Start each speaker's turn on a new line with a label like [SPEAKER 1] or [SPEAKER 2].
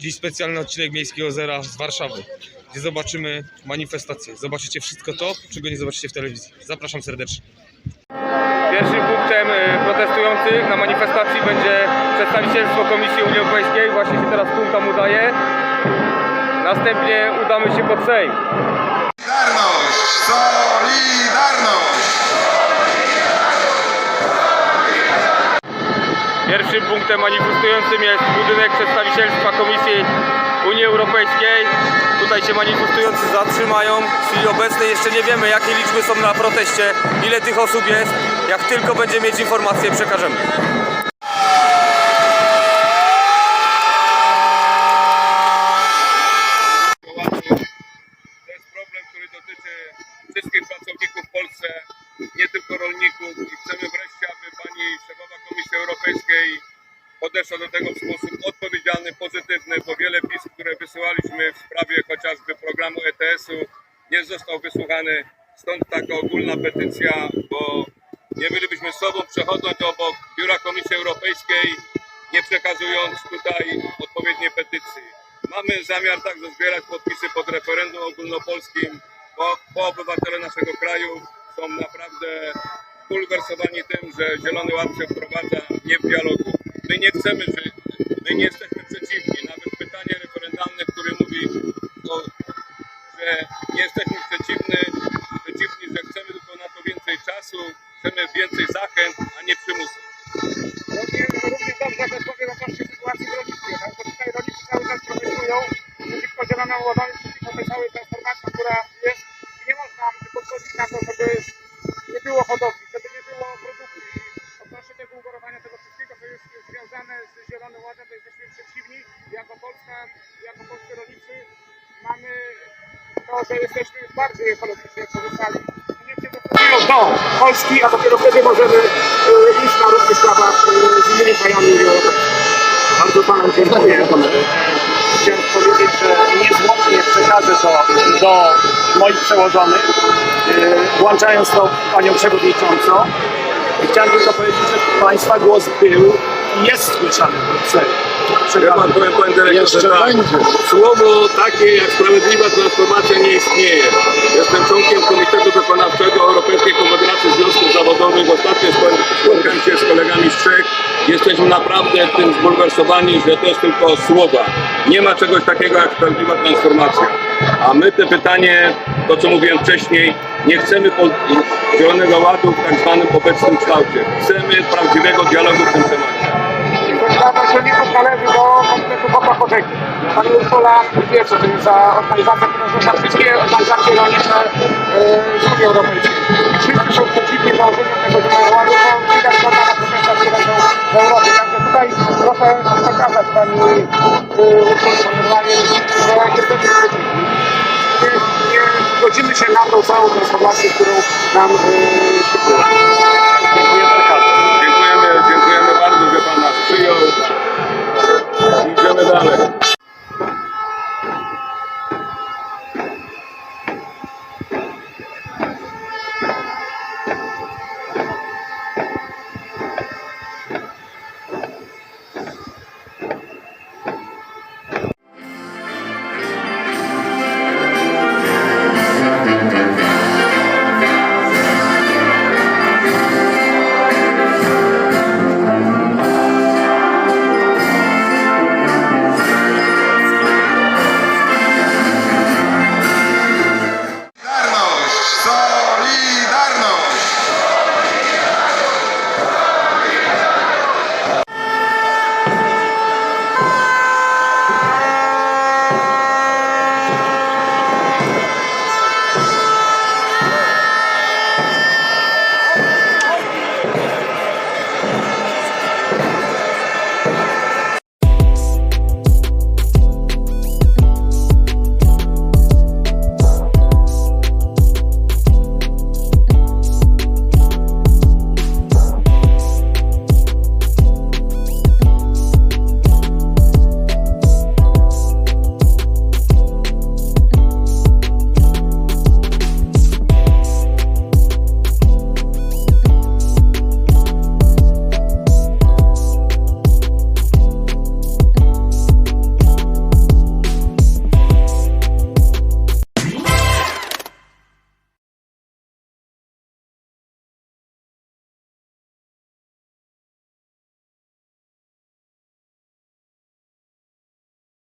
[SPEAKER 1] Dziś specjalny odcinek Miejskiego Zera z Warszawy, gdzie zobaczymy manifestację. Zobaczycie wszystko to, czego nie zobaczycie w telewizji. Zapraszam serdecznie. Pierwszym punktem y, protestujących na manifestacji będzie przedstawicielstwo Komisji Unii Europejskiej. Właśnie się teraz punkt tam udaje. Następnie udamy się pod Sejm. Pierwszym punktem manifestującym jest budynek przedstawicielstwa Komisji Unii Europejskiej. Tutaj się manifestujący zatrzymają. W chwili obecnej jeszcze nie wiemy, jakie liczby są na proteście, ile tych osób jest. Jak tylko będziemy mieć informacje, przekażemy.
[SPEAKER 2] Wszystkich pracowników w Polsce, nie tylko rolników i chcemy wreszcie, pani szefowa Komisji Europejskiej podeszła do tego w sposób odpowiedzialny, pozytywny, bo wiele pism, które wysyłaliśmy w sprawie chociażby programu ETS-u nie został wysłuchany, stąd taka ogólna petycja, bo nie bylibyśmy sobą przechodząc obok Biura Komisji Europejskiej, nie przekazując tutaj odpowiedniej petycji. Mamy zamiar także zbierać podpisy pod referendum ogólnopolskim, bo, bo obywatele naszego kraju są naprawdę bulwersowani tym, że Zielony Ład się wprowadza nie w dialogu. My nie chcemy, że my nie jesteśmy przeciwni. Nawet pytanie referendalne, które mówi, o, że nie jesteśmy przeciwni, przeciwni, że chcemy tylko na to więcej czasu, chcemy więcej zachęt, a nie przymusu.
[SPEAKER 3] Również, również dobrze też powiem odnośnie sytuacji w rolnictwie, tak? bo tutaj rolnicy cały czas protestują przeciwko zielonemu ładowi, przeciwko tej całej transformacji, która jest nie można pozwolić na to, żeby nie było hodowli, żeby nie było produkcji. Odnośnie tego ugorowania tego wszystkiego, co jest związane z zielonym ładem, to jesteśmy przeciwni. Jako Polska, jako polscy rolnicy mamy to, że jesteśmy bardziej ekologicznie jak pozostali. Niech się do Polski, a dopiero wtedy możemy e, iść na równych prawach
[SPEAKER 4] moich przełożonych, yy, włączając to panią przewodniczącą. I chciałem tylko powiedzieć, że państwa głos był i jest słyszany w Brukseli.
[SPEAKER 2] Ja pan powiem panie dyrektorze, tak, słowo takie jak sprawiedliwa transformacja nie istnieje. Jestem członkiem Komitetu Wykonawczego Europejskiej Konfederacji Związków Zawodowych. Ostatnio spo- spotkałem się z kolegami z Czech. Jesteśmy naprawdę tym zbulwersowani, że to jest tylko słowa. Nie ma czegoś takiego jak sprawiedliwa transformacja. A my te pytanie, to co mówiłem wcześniej, nie chcemy Zielonego Ładu w tak zwanym obecnym kształcie. Chcemy prawdziwego dialogu w tym temacie.
[SPEAKER 3] Należy do Poczeki. Pani Urszula wie, co to jest za organizacja, która zrzesza wszystkie organizacje rolnicze z Unii Europejskiej. Wszyscy są przeciwni założeniu tego zielonego ładu, to widać to na w Europie. Także tutaj proszę przekazać Pani tą całą transformację, którą nam yy,